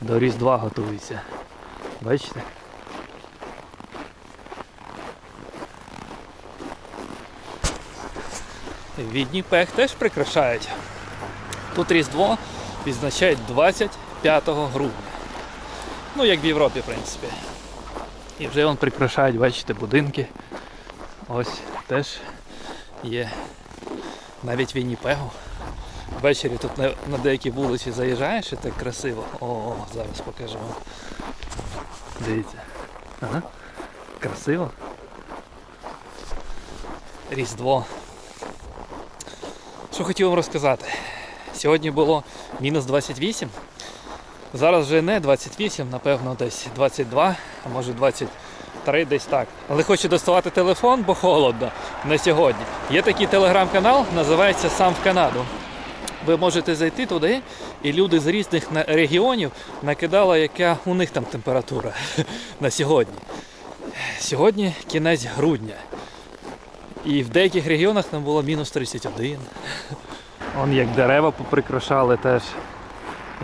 до Різдва готуються. Бачите? Відні пех теж прикрашають. Тут Різдво відзначають 25 грудня. Ну, як в Європі, в принципі. І вже вон прикрашають, бачите, будинки. Ось теж є навіть Вінніпегу. Ввечері тут на, на деякі вулиці заїжджаєш і так красиво. О, зараз покажу вам. Дивіться. Ага. Красиво. Різдво. Що хотів вам розказати? Сьогодні було мінус 28. Зараз вже не 28, напевно, десь 22, а може 23, десь так. Але хочу доставати телефон, бо холодно на сьогодні. Є такий телеграм-канал, називається Сам в Канаду. Ви можете зайти туди, і люди з різних регіонів накидали, яка у них там температура на сьогодні. Сьогодні кінець грудня. І в деяких регіонах там було мінус 31. Вон як дерева поприкрашали теж,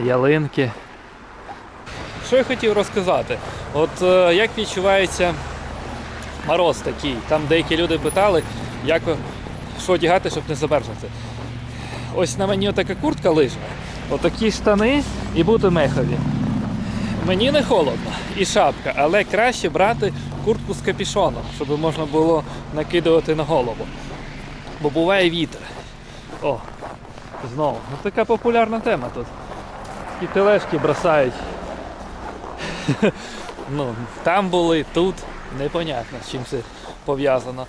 ялинки. Що я хотів розказати? От е, як відчувається мороз такий. Там деякі люди питали, як що одягати, щоб не замерзнути. Ось на мені отака куртка лижна, отакі штани і бути мехові. Мені не холодно і шапка, але краще брати куртку з капішоном, щоб можна було накидувати на голову. Бо буває вітер. О, знову. Ну така популярна тема тут. І тележки бросають. ну, там були, тут непонятно, з чим це пов'язано.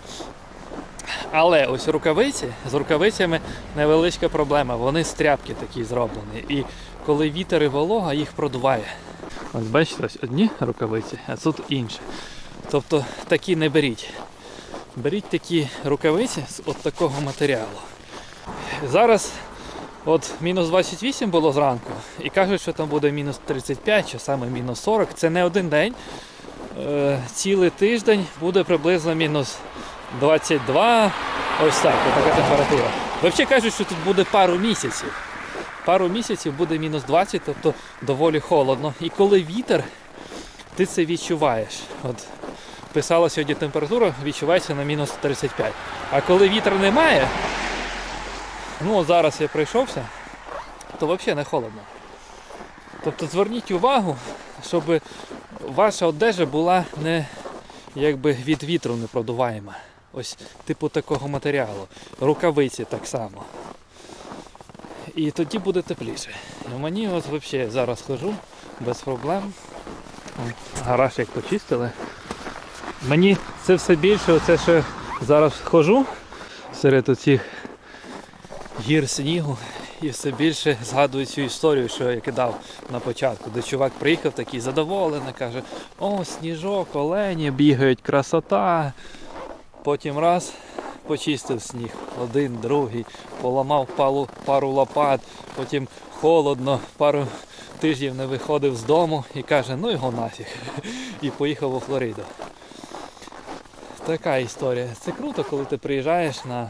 Але ось рукавиці, з рукавицями невеличка проблема. Вони з тряпки такі зроблені. І коли вітер і волога, їх продуває. Ось бачите, ось одні рукавиці, а тут інші. Тобто такі не беріть. Беріть такі рукавиці з от такого матеріалу. Зараз от мінус 28 було зранку, і кажуть, що там буде мінус 35 чи саме мінус 40. Це не один день. Е, цілий тиждень буде приблизно мінус 22. Ось так, така температура. Взагалі кажуть, що тут буде пару місяців. Пару місяців буде мінус 20, тобто доволі холодно. І коли вітер, ти це відчуваєш. От писала сьогодні температура, відчувається на мінус 35. А коли вітра немає, ну зараз я пройшовся, то взагалі не холодно. Тобто зверніть увагу, щоб ваша одежа була не якби від вітру не продуваєма. Ось типу такого матеріалу. Рукавиці так само. І тоді буде тепліше. І мені от взагалі зараз хожу без проблем. Гараж як почистили. Мені це все більше, оце що зараз хожу серед оцих гір снігу і все більше згадую цю історію, що я кидав на початку, де чувак приїхав такий задоволений, каже, о, сніжок, олені бігають, красота. Потім раз почистив сніг, один, другий, поламав пару, пару лопат, потім холодно, пару тижнів не виходив з дому і каже, ну його нафіг. І поїхав у Флориду. Така історія. Це круто, коли ти приїжджаєш на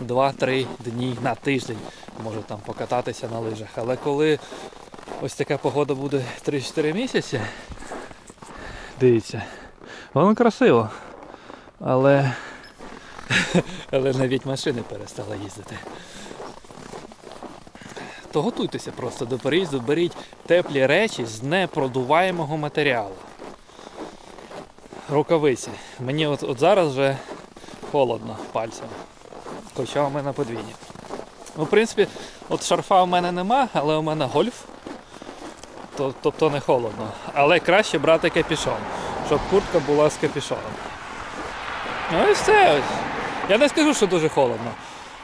2-3 дні на тиждень, може там покататися на лижах. Але коли ось така погода буде 3-4 місяці, дивіться, воно красиво. Але, але навіть машини перестали їздити. То готуйтеся просто до переїзду, беріть теплі речі з непродуваємого матеріалу. Рукавиці. Мені от, от зараз вже холодно пальцем. Хоча у мене подвійні. Ну, в принципі, от шарфа у мене нема, але у мене гольф. Тобто не холодно. Але краще брати капішон, щоб куртка була з капішоном. Ну і все. Я не скажу, що дуже холодно.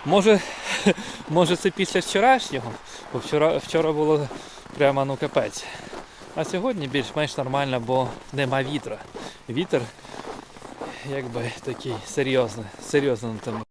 Може, може це після вчорашнього, бо вчора, вчора було прямо ну капець. А сьогодні більш-менш нормально, бо нема вітра. Вітер якби такий серйозний, серйозно тому